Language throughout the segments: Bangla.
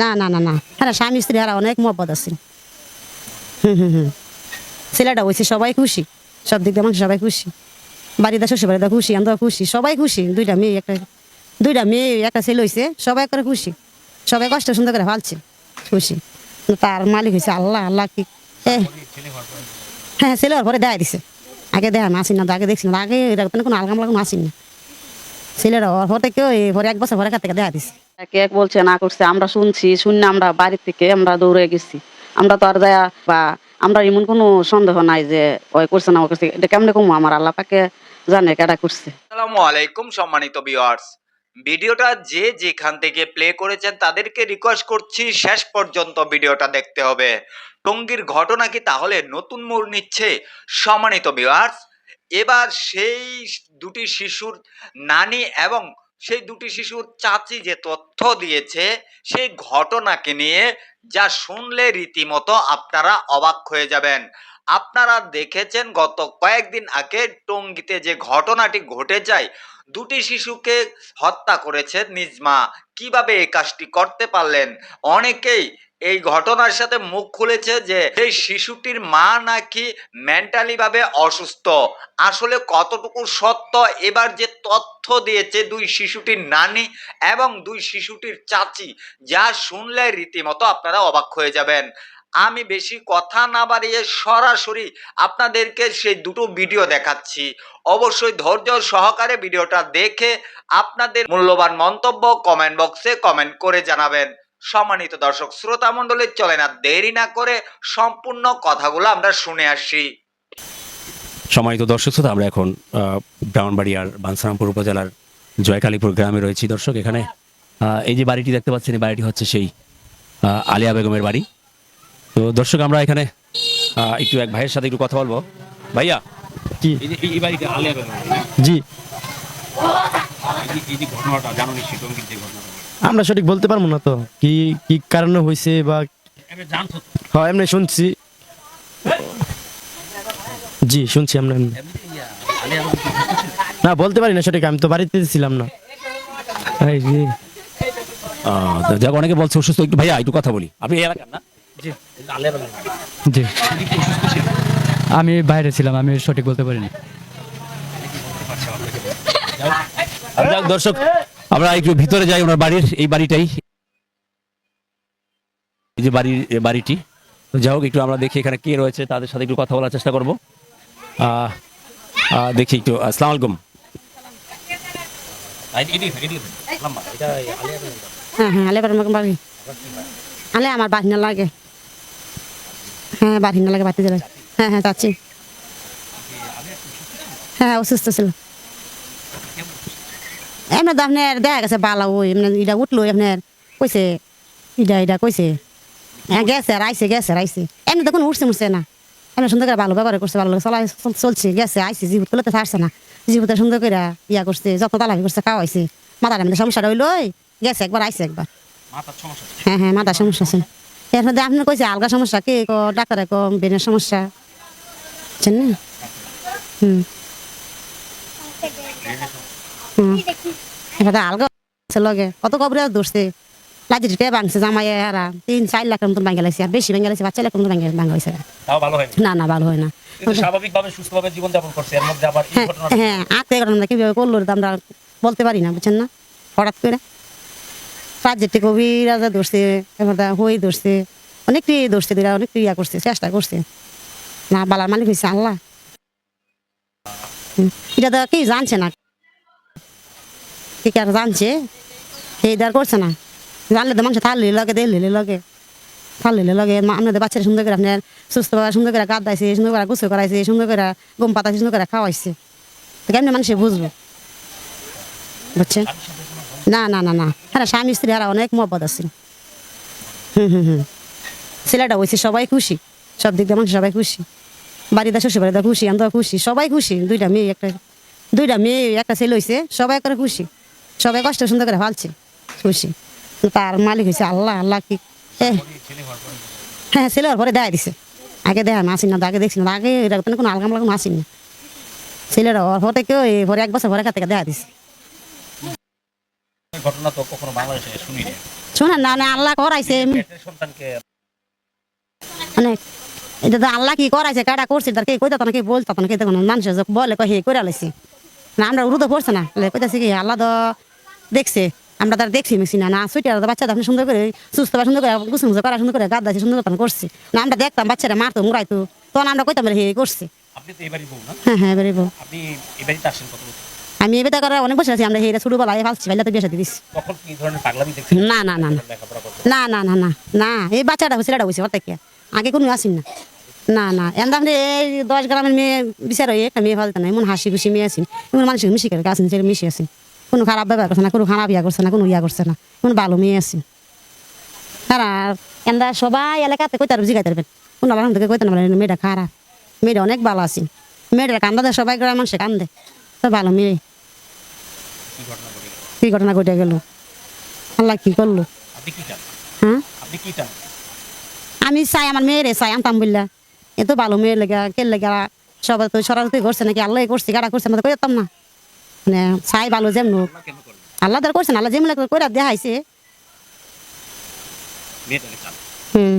না না না না। হ্যাঁ স্বামী স্ত্রী হারা অনেক মহব্বত আছে। হুম হুম হুম ছেলেটা হয়েছে সবাই খুশি। সব দিক দিয়ে মানুষ সবাই খুশি। বাড়িতে শ্বশুর বাড়িতে খুশি আমরা খুশি, সবাই খুশি। দুইটা মেয়ে, একটা দুইটা মেয়ে, একটা ছেলে হয়েছে সবাই করে খুশি। সবাই কষ্ট সুন্দর করে ফালছে খুশি। তার মালিক হয়েছে আল্লাহ আল্লাহ কি হ্যাঁ ছেলে ওর পরে দেয় দিছে। আগে দেখা না আসি না, আগে দেখছি না। আগে এটা কোনো আলগাম লাগাম আসি না। ছেলেরা ওর পর ওই পরে এক বছর পরে কাছ থেকে দেখা দিছে। বলছে, না করছে, আমরা শুনছি, শুনে আমরা বাড়ি থেকে আমরা দৌড়ে গেছি। আমরা তো আর বা আমরা এমন কোনো সন্দেহ নাই যে ওই করছে না করছে। এটা কেমনে কমো? আমার জানে করছে। আলাইকুম সম্মানিত ভিডিওটা যে যেখান থেকে প্লে করেছেন, তাদেরকে রিকোয়েস্ট করছি শেষ পর্যন্ত ভিডিওটা দেখতে হবে। টঙ্গীর ঘটনা কি তাহলে নতুন মোড় নিচ্ছে? সম্মানিত ভিউয়ার্স এবার সেই দুটি শিশুর নানি এবং সেই দুটি শিশুর চাচি যে তথ্য দিয়েছে, সেই ঘটনাকে নিয়ে যা শুনলে রীতিমতো আপনারা অবাক হয়ে যাবেন। আপনারা দেখেছেন গত কয়েকদিন আগে টঙ্গিতে যে ঘটনাটি ঘটে যায় দুটি শিশুকে হত্যা করেছে নিজ মা। কীভাবে এই কাজটি করতে পারলেন? অনেকেই এই ঘটনার সাথে মুখ খুলেছে যে এই শিশুটির মা নাকি মেন্টালি ভাবে অসুস্থ। আসলে কতটুকু সত্য? এবার যে তথ্য দিয়েছে দুই শিশুটির নানি এবং দুই শিশুটির চাচি, যা শুনলে রীতিমতো আপনারা অবাক হয়ে যাবেন। আমি বেশি কথা না বাড়িয়ে সরাসরি আপনাদেরকে সেই দুটো ভিডিও দেখাচ্ছি। অবশ্যই ধৈর্য সহকারে ভিডিওটা দেখে আপনাদের মূল্যবান মন্তব্য কমেন্ট বক্সে কমেন্ট করে জানাবেন। সম্মানিত দর্শক শ্রোতা মণ্ডলী চলে না দেরি না করে সম্পূর্ণ কথাগুলো আমরা শুনে আসি। সম্মানিত দর্শক শ্রোতা আমরা এখন আহ, ব্রাহ্মণবাড়িয়ার বানসারামপুর উপজেলার জয়কালীপুর গ্রামে রয়েছি। দর্শক এখানে এই যে বাড়িটি দেখতে পাচ্ছেন এই বাড়িটি হচ্ছে সেই আলিয়া বেগমের বাড়ি। তো দর্শক আমরা এখানে একটু এক ভাইয়ের সাথে একটু কথা বলব। ভাইয়া কি? এই বাড়িতে আলিয়া জি। ঘটনাটা জানো নিশ্চয়ই টঙ্গীর যে ঘটনাটা? আমরা সঠিক বলতে পারব না তো? কি কি কারণে হয়েছে বা হয় এমনি শুনছি। জি শুনছি আমরা এমনি। না বলতে পারি না সঠিক আমি তো বাড়িতে ছিলাম না। যাক অনেকে বলছে অসুস্থ একটু ভাইয়া একটু কথা বলি। আপনি এলাকার না? জি। জি। আমি বাইরে ছিলাম আমি সঠিক বলতে পারিনি। যাক দর্শক আমরা একটু ভিতরে যাই ওনার বাড়ির এই বাড়িটাই। এই যে বাড়ির বাড়িটি। তো যাই হোক একটু আমরা দেখি এখানে কে রয়েছে তাদের সাথে একটু কথা বলার চেষ্টা করব। দেখি একটু আসসালামু আলাইকুম। হ্যাঁ হ্যাঁ আলে আমার বাহিনা লাগে। হ্যাঁ বাহিনা লাগে বাড়িতে দিলে হ্যাঁ হ্যাঁ যাচ্ছি। হ্যাঁ অসুস্থ ছিল। এমনি তো আপনার দেখা গেছে বালা ওই এমনি এটা উঠল আপনার কইছে ইটা এটা কইছে। হ্যাঁ গেছে আইসে গেছে আইসে এমনি তখন উঠছে মুঠছে না। এমনি সুন্দর করে ভালো ব্যবহার করছে ভালো চলাই চলছে গেছে আইসে জীবত করলে তো থাকছে না জীবতে সুন্দর করে ইয়া করছে যত্ন তালাকি করছে খাওয়াইছে। মাথার এমনি সমস্যাটা হইল গেছে একবার আইসে একবার। হ্যাঁ হ্যাঁ মাথার সমস্যা আছে। এর মধ্যে আপনি কইছে আলগা সমস্যা কে? ক ডাক্তারে ক ব্রেনের সমস্যা। বুঝছেন না? হুম। হুম। এবার আলগা লগে। কত কবরে ধরছে লাজি টিটে ভাঙছে জামাই হারা তিন চার লাখের মতন ভাঙে লাগছে আর বেশি ভাঙে লাগছে বাচ্চা লাখের মতন ভাঙে হয়েছে হয় না না ভালো হয় না। স্বাভাবিকভাবে সুস্থভাবে জীবনযাপন করছে। এর মধ্যে আবার এই হ্যাঁ ঘটনা হ্যাঁ আত্মীয় ঘটনা কীভাবে করল এটা আমরা বলতে পারি না বুঝছেন না? হঠাৎ করে। রাজ্যের থেকে কবিরাজা ধরছে, এবার হই ধরছে। অনেকটি ধরছে দুরা অনেক ইয়া করছে, চেষ্টা করছে। না, বালার মালিক হয়েছে আল্লাহ। এটা তো কি জানছে না। কি আর জানছে? এই দার করছে না? জানলে তো মানুষ থাকলে লগে দিলে লগে। থাকলে লগে, মা- আপনাদের বাচ্চারা সুন্দর করে আপনার সুস্থভাবে সুন্দর করে কাঁদাইছে, সুন্দর করে গুছো করাইছে, সুন্দর করে গম পাতাইছে, সুন্দর করে খাওয়াইছে। কেমনি মানুষে বুঝব? বুঝছেন না না না না। হ্যাঁ স্বামী স্ত্রী হারা অনেক মহব্বত আছে। হুম হুম হুম। ছেলেটা হয়েছে সবাই খুশি। সব দিক দিয়ে মানুষ সবাই খুশি। বাড়িতে শ্বশুর বাড়িতে খুশি আমরা খুশি, সবাই খুশি। দুইটা মেয়ে, একটা, দুইটা মেয়ে, একটা ছেলে হয়েছে সবাই করে খুশি। সবাই কষ্ট সুন্দর করে ফালছে খুশি। তার মালিক হয়েছে আল্লাহ আল্লাহ কি হ্যাঁ ছেলে ওর পরে দেখা দিছে। আগে দেখা না আসি না, আগে দেখছি না, আগে এটা কোনো আলগাম লাগাম আসি না। ছেলেরা ওর পর ওই পরে এক বছর পরে থেকে দেখা দিছে। ঘটনা তো কখনো বাংলাদেশে শুনি না শোনেন না না আল্লাহ করাইছে। সন্তানকে মানে এটা তো আল্লাহ কি করাইছে কাটা করছে তার কে কইতা না কে বলতা কে তখন মানুষ বলে হে করে লাইছে। না আমরা উরুদো পড়ছে না কইতাছে কি আল্লাহ তো দেখছে আমরা তার দেখছি মিছি না না সুইটার তো বাচ্চা আপনি সুন্দর করে সুস্থ বা সুন্দর করে গুছু মুছু করা সুন্দর করে গাদ দাইছে সুন্দর করে করছে। না আমরা দেখতাম বাচ্চারা মারতো মুড়াইতো তখন আমরা কইতাম হে করছে। আপনি তো এবারই বউ না? হ্যাঁ হ্যাঁ এবারে বউ। আপনি এবারই কত আমি এবার করে অনেক বছর আছি আমরা হেরা ছোট বেলায় ফালছি পাইলে তো বিয়ে সাথে দেখছেন না না না না। না না না না এই বাচ্চাটা হয়েছে এটা হয়েছে ওর থেকে আগে কোনো আসিন না। না না। এমন এই দশ গ্রামের মেয়ে বিচার হয়ে একটা মেয়ে ফেলতে না এমন হাসি খুশি মেয়ে আছেন এমন মানুষের মিশি করে আসেন সেটা মিশি আছেন কোনো খারাপ ব্যবহার করছে না কোনো খারাপ ইয়া করছে না কোনো ইয়া করছে না। কোনো ভালো মেয়ে আছেন তারা এন্দা সবাই এলাকাতে কইতে পারবে জিগাইতে পারবেন কোনো আমার থেকে কইতে না মেয়েটা খারাপ। মেয়েটা অনেক ভালো আছেন মেয়েটা কান্দা দেয় সবাই গ্রামের মানুষে কান্দে। তো ভালো মেয়ে কি ঘটনা ঘটে গেল? আল্লাহ কি করল? হ্যাঁ? আমি চাই আমার মেয়েরে চাই আনতাম বললা এ তো ভালো মেয়ের লেগে কে লেগে সবাই তো সরাসরি করছে নাকি? আল্লাহ করছে গাড়া করছে আমরা কইতাম না। মানে চাই ভালো যেমন। আল্লাহ করছে না আল্লাহ যেমন করে দেখাইছে। হুম।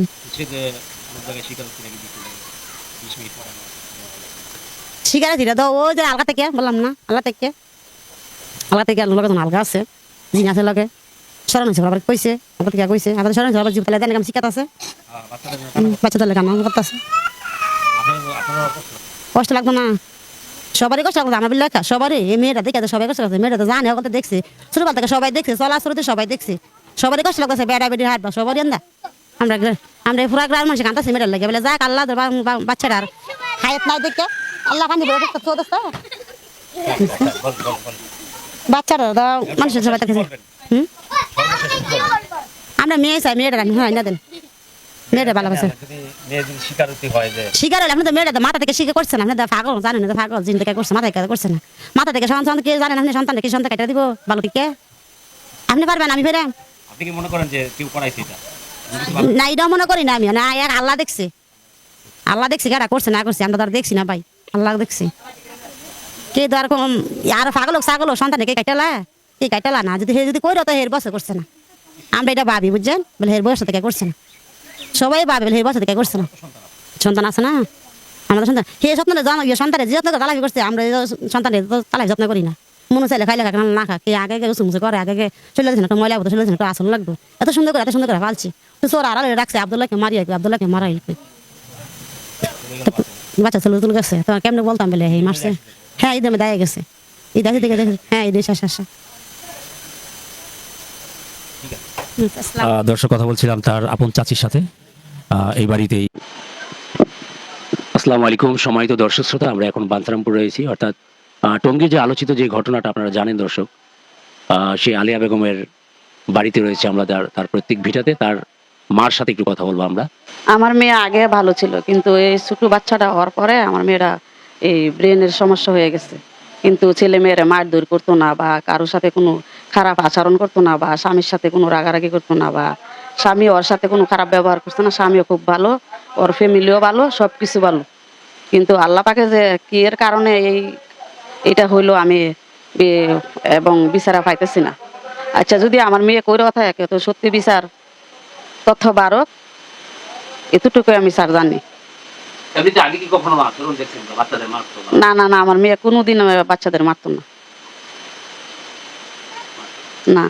শিকারে ধীরে দাও। ওই যে আলগা থেকে, বললাম না আল্লাহ থেকে। আল্লাহ থেকে আল্লাহ তখন আলগা আছে জিন আছে লগে। স্মরণ হয়েছে আবার কইছে আবার থেকে কইছে। আবার স্মরণ হয়েছে আবার জীবতালে দেন কাম আছে। বাচ্চাদের বাচ্চাদের কাম করতেছে কষ্ট লাগতো না। সবারই কষ্ট লাগতো আমার লেখা সবারই। এই মেয়েটা দেখে তো সবাই কষ্ট লাগছে। মেয়েটা তো জানে ওখানে দেখছে। ছোটবেলা থেকে সবাই দেখছে চলা শুরুতে সবাই দেখছে। সবারই কষ্ট লাগতেছে, বেড়া বেড়ি হাট বা সবারই আন্দা। আমরা আমরা পুরা গ্রামের মানুষ কান্দাছি মেয়েটার লাগে। বলে যাক, আল্লাহ তোর বা- বা- বাচ্চাটা আর হায়াত নাই দেখে। আল্লাহ কান্দি চোদ্দ বল বল বল বাচ্চাটা তো মানুষের সবাই দেখেছে হুম? আমরা মেয়ে চাই মেয়েটা হয় না দেন। মেয়েটা ভালো আছে যদি মেয়ে যদি স্বীকারোক্তি যে শিকার হলে আপনি তো মেয়েটা তো মাথা থেকে শিখে করছেন আপনি তো পাগল জানেন না তো পাগল জিন থেকে করছে মাথা থেকে করছে না। মাথা থেকে সন্তান কে জানেন আপনি সন্তান কি সন্তান কেটে দিব? ভালো থেকে আপনি পারবেন আমি ফেরে। আপনি কি মনে করেন যে কেউ করাইছে এটা? না এটাও মনে করি না আমি না এক আল্লাহ দেখছে। আল্লাহ দেখছি কেটা করছে না করছে আমরা তো আর দেখছি না ভাই। আল্লাহ দেখছি। কে তো আর আর পাগল হোক, ছাগল হোক সন্তান কে কাটালা কে কাটালা না? যদি যদি কই তো হের বসে করছে না। আমরা এটা ভাবি, বুঝছেন? বলে হের বয়স থেকে করছে না। সবাই ভাবে বলে হের বয়স থেকে করছে না। সন্তান আছে না? আমাদের সন্তান হে সন্তান সন্তানের যে যত্ন করে তালাকি করছে, আমরা সন্তানের তো তালাকি যত্ন করি না। মনে চাইলে খাইলে খাই না খা কে আগে আগে উঁচু করে, আগে আগে চলে যাচ্ছে না ময়লা চলে যাচ্ছে একটু আসন লাগতো এত সুন্দর করে এত সুন্দর করে ফালছি। তো সোর আড়ালে রাখছে, আবদুল্লাহকে মারিয়া আবদুল্লাহকে মারাই বাচ্চা ছেলে তুলে গেছে। তো কেমনে বলতাম বলে এই মারছে? হ্যাঁ ঈদের মধ্যে গেছে। ঈদ আছে দেখে দেখে। হ্যাঁ ঈদের শেষ আসা আহ, দর্শক কথা বলছিলাম তার আপন চাচির সাথে। এই বাড়িতেই। আসসালামু আলাইকুম সম্মানিত দর্শক শ্রোতা আমরা এখন বান্তারামপুর রয়েছি। অর্থাৎ আহ, টঙ্গীর যে আলোচিত যে ঘটনাটা আপনারা জানেন দর্শক আহ, সেই আলিয়া বেগমের বাড়িতে রয়েছে আমরা তার তার প্রত্যেক ভিটাতে। তার মার সাথে একটু কথা বলব আমরা? আমার মেয়ে আগে ভালো ছিল, কিন্তু এই ছোট বাচ্চাটা হওয়ার পরে আমার মেয়েরা এই ব্রেনের সমস্যা হয়ে গেছে। কিন্তু ছেলে মেয়েরা মারধর করতো না বা কারোর সাথে কোনো খারাপ আচরণ করতো না বা স্বামীর সাথে কোনো রাগারাগি করতো না বা স্বামী ওর সাথে কোনো খারাপ ব্যবহার করতো না, স্বামীও খুব ভালো, ওর ফ্যামিলিও ভালো সব কিছু ভালো। কিন্তু আল্লাহ পাকে যে কি এর কারণে এই, এটা হইল আমি এবং বিচারা পাইতেছি না। আচ্ছা যদি আমার মেয়ে কইরা থাকে তো সত্যি বিচার তথ্য বারক এতটুকু আমি স্যার জানি। না? না না আমার মেয়ে কোনোদিন বাচ্চাদের মারতো না। না।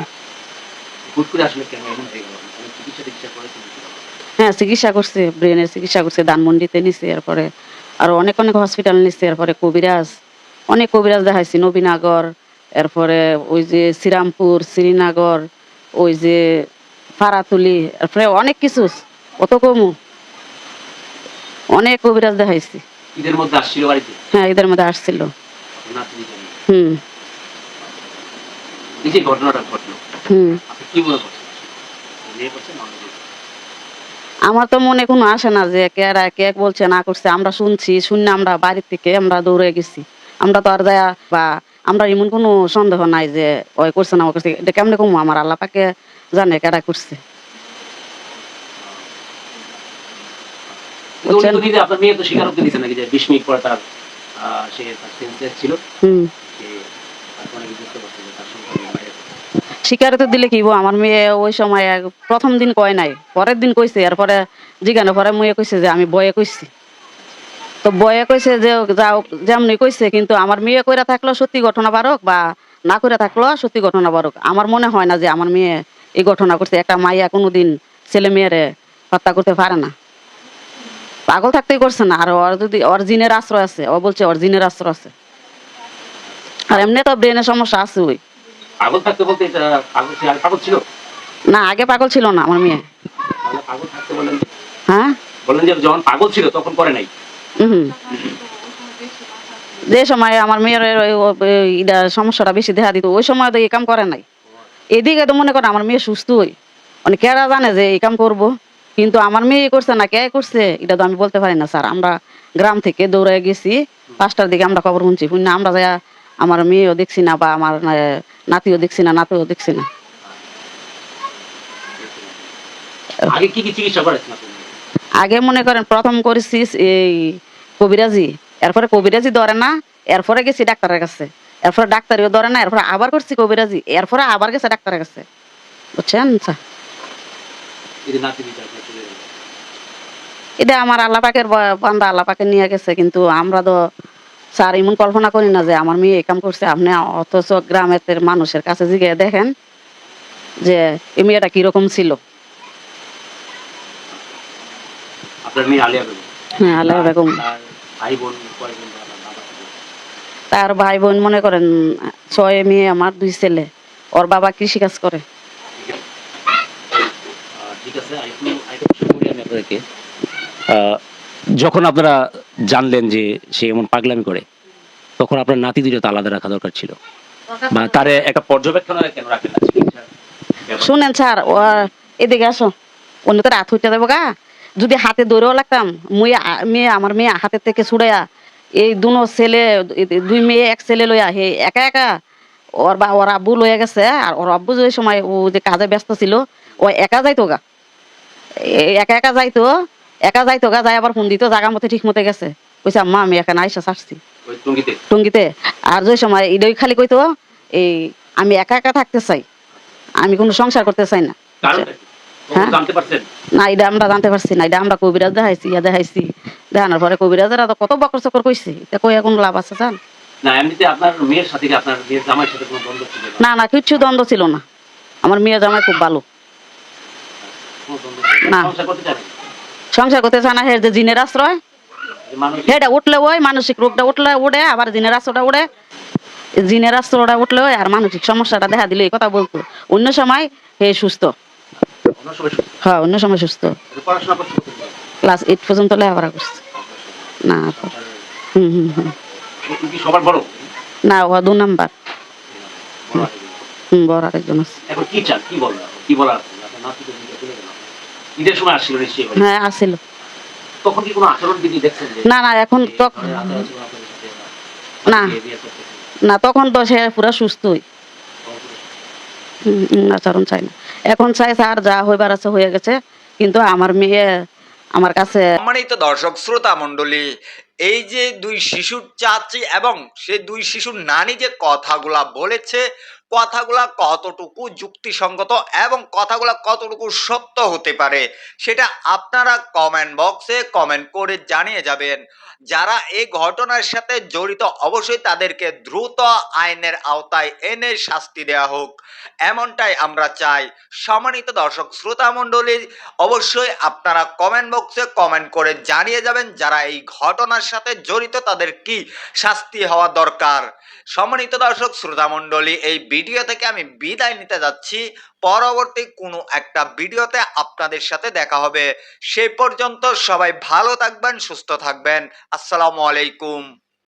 এমন হয়ে চিকিৎসা করছে ব্রেনের চিকিৎসা করছে ধানমন্ডিতে নিছে এরপরে আর অনেক অনেক হসপিটাল নিচ্ছে এরপরে কবিরাজ অনেক কবিরাজ দেখাইছি নবীনগর এরপরে ওই যে শ্রীরামপুর শ্রীনগর ওই যে ফারাতুলি এরপরে অনেক কিছু অত কমু? অনেক কবিরাজ দেখাইছি। ঈদের মধ্যে আসছিল বাড়িতে? হ্যাঁ এদের মধ্যে আসছিল। হুম। এই যে ঘটনাটা ঘটলো হুম। কি মনে করছেন? বিয়ে করছেন না অন্য কিছু? আমার তো মনে কোনো আসে না যে কেরা কে বলছে না করছে। আমরা শুনছি শুনে আমরা বাড়ির থেকে আমরা দৌড়ে গেছি। আমরা তো আর যায়া বা আমরা এমন কোনো সন্দেহ নাই যে ওই করছে না ও করছে। এটা কেমনে কমু? আমার আল্লাহ পাকে জানে কেরা করছে। তো আপনার মেয়ে নাকি যে বিশ মিনিট পরে তার সে ছিল? হুম। দিলে কি আমার মেয়ে ওই সময় প্রথম দিন কয় নাই পরের দিন কইছে এরপরে জিজ্ঞানো পরে মেয়ে কইছে যে আমি বয়ে কইছি। তো বয়ে কইছে যে যাও যেমনি কইছে কিন্তু আমার মেয়ে কইরা থাকল সত্যি ঘটনা বারক বা না করে থাকল সত্যি ঘটনা বারক। আমার মনে হয় না যে আমার মেয়ে এই ঘটনা করছে। একটা মাইয়া কোনোদিন ছেলে মেয়েরে হত্যা করতে পারে না। পাগল থাকতেই করছে না। আর ওর যদি ওর জিনের আশ্রয় আছে ও বলছে ওর জিনের আশ্রয় আছে। আর এমনি তো ব্রেনের সমস্যা আছে ওই। পাগল থাকতে বলতে পাগল ছিল আগে পাগল ছিল? না আগে পাগল ছিল না আমার মেয়ে। পাগল থাকতে বললেন হ্যাঁ? বললেন যে যখন পাগল ছিল তখন করে নাই। হুম। যে সময় আমার মেয়ের সমস্যাটা বেশি দেখা দিত ওই সময় তো এই কাম করে নাই। এদিকে তো মনে করেন আমার মেয়ে সুস্থ হই মানে কেরা জানে যে এই কাম করব? কিন্তু আমার মেয়ে করছে না কে করছে? এটা তো আমি বলতে পারি না স্যার। আমরা গ্রাম থেকে দৌড়ে গেছি পাঁচটার দিকে আমরা খবর শুনছি। শুনে আমরা যাই আমার মেয়েও দেখছি না বা আমার নাতিও দেখছি না নাতিও দেখছি না। আগে মনে করেন প্রথম করেছি এই কবিরাজি এরপরে কবিরাজি ধরে না এরপরে গেছি ডাক্তারের কাছে। এরপরে ডাক্তারিও ধরে না এরপরে আবার করছি কবিরাজি এরপরে আবার গেছে ডাক্তারের কাছে। বুঝছেন? এটা আমার আল্লাহ পাকের বান্দা আল্লাহ পাকে নিয়ে গেছে কিন্তু আমরা তো স্যার এমন কল্পনা করি না যে আমার মেয়ে এই কাম করছে। আপনি অথচ গ্রামের মানুষের কাছে জিগে দেখেন যে এই মেয়েটা কীরকম ছিল। মেয়ে আলিয়া বেগম। হ্যাঁ আল্লাহ ভাই বোন কয়জন বা আপনার বাবা ছিল? তার ভাই বোন মনে করেন ছয় মেয়ে আমার দুই ছেলে। ওর বাবা কৃষি কাজ করে যখন আপনারা জানলেন যে সে এমন পাগলামি করে তখন আপনার নাতি দুটো তো আলাদা রাখা দরকার ছিল। বা তার একটা পর্যবেক্ষণে কেন রাখেন? শুনেন স্যার ও এদিকে আসো। অন্য তো রাত হইতে দেবো গা। যদি হাতে দৌড়েও লাগতাম মুই মেয়ে আমার মেয়ে হাতের থেকে ছুড়াইয়া এই দুনো ছেলে দুই মেয়ে এক ছেলে লইয়া হে একা একা ওর বা ওর আব্বু লইয়া গেছে আর ওর আব্বু যে সময় ও যে কাজে ব্যস্ত ছিল ও একা যাইতো গা। একা একা যাইতো একা যাইতো গা যাই আবার ফোন দিত জাগা মতো ঠিক মতো গেছে। কইছে আম্মা আমি এখানে আইসা টঙ্গিতে? টঙ্গিতে। আর যে সময় এটাই খালি কইতো এই আমি একা একা থাকতে চাই। আমি কোনো সংসার করতে চাই না। হ্যাঁ? না এটা আমরা জানতে পারছি না এটা আমরা কবিরাজ দেখাইছি ইয়া দেখাইছি। দেখানোর পরে কবিরাজেরা তো কত বকর চকর কইছে এটা কই এখন লাভ আছে জান? না না কিচ্ছু দ্বন্দ্ব ছিল না। আমার মেয়ে জামাই খুব ভালো। না। সংসার করতে চায়? না হের যে জিনের আশ্রয় হেটা উঠলে ওই মানসিক রোগটা উঠলে উঠে আবার জিনের আশ্রয়টা উঠে। জিনের আশ্রয়টা উঠলে ওই আর মানসিক সমস্যাটা দেখা দিলে এই কথা বলতো। অন্য সময় হে সুস্থ। হ্যাঁ অন্য সময় সুস্থ। ক্লাস এইট পর্যন্ত লেখাপড়া করছে। না হুম হুম হুম। না ও দু নাম্বার। হুম বড় আরেকজন আছে। এখন কি চান? কি কি বলার ঈদের সময় আসছিল নিশ্চয়ই হ্যাঁ আসছিল। তখন কি কোনো আচরণ বিধি দেখছেন না না এখন না। না তখন তো সে পুরা সুস্থই তখন কোনো- হুম, হুম, আচরণ চাই না। এখন চাই স্যার, যা হইবার আছে হয়ে গেছে। কিন্তু আমার মেয়ে, আমার কাছে সম্মানিত দর্শক, শ্রোতা মণ্ডলী, এই যে দুই শিশুর চাচি এবং সে দুই শিশুর নানি যে কথাগুলা বলেছে কথাগুলা কতটুকু যুক্তিসঙ্গত এবং কথাগুলা কতটুকু সত্য হতে পারে, সেটা আপনারা কমেন্ট বক্সে কমেন্ট করে জানিয়ে যাবেন। যারা এই ঘটনার সাথে জড়িত, অবশ্যই তাদেরকে দ্রুত আইনের আওতায় এনে শাস্তি দেওয়া হোক। এমনটাই আমরা চাই। সম্মানিত দর্শক শ্রোতা মণ্ডলী, অবশ্যই আপনারা কমেন্ট বক্সে কমেন্ট করে জানিয়ে যাবেন যারা এই ঘটনার সাথে জড়িত, তাদের কি শাস্তি হওয়া দরকার। সম্মানিত দর্শক, শ্রোতা মণ্ডলী, এই ভিডিও থেকে আমি বিদায় নিতে যাচ্ছি। পরবর্তী কোনো একটা ভিডিওতে আপনাদের সাথে দেখা হবে। সেই পর্যন্ত সবাই ভালো থাকবেন, সুস্থ থাকবেন। আসসালামু আলাইকুম।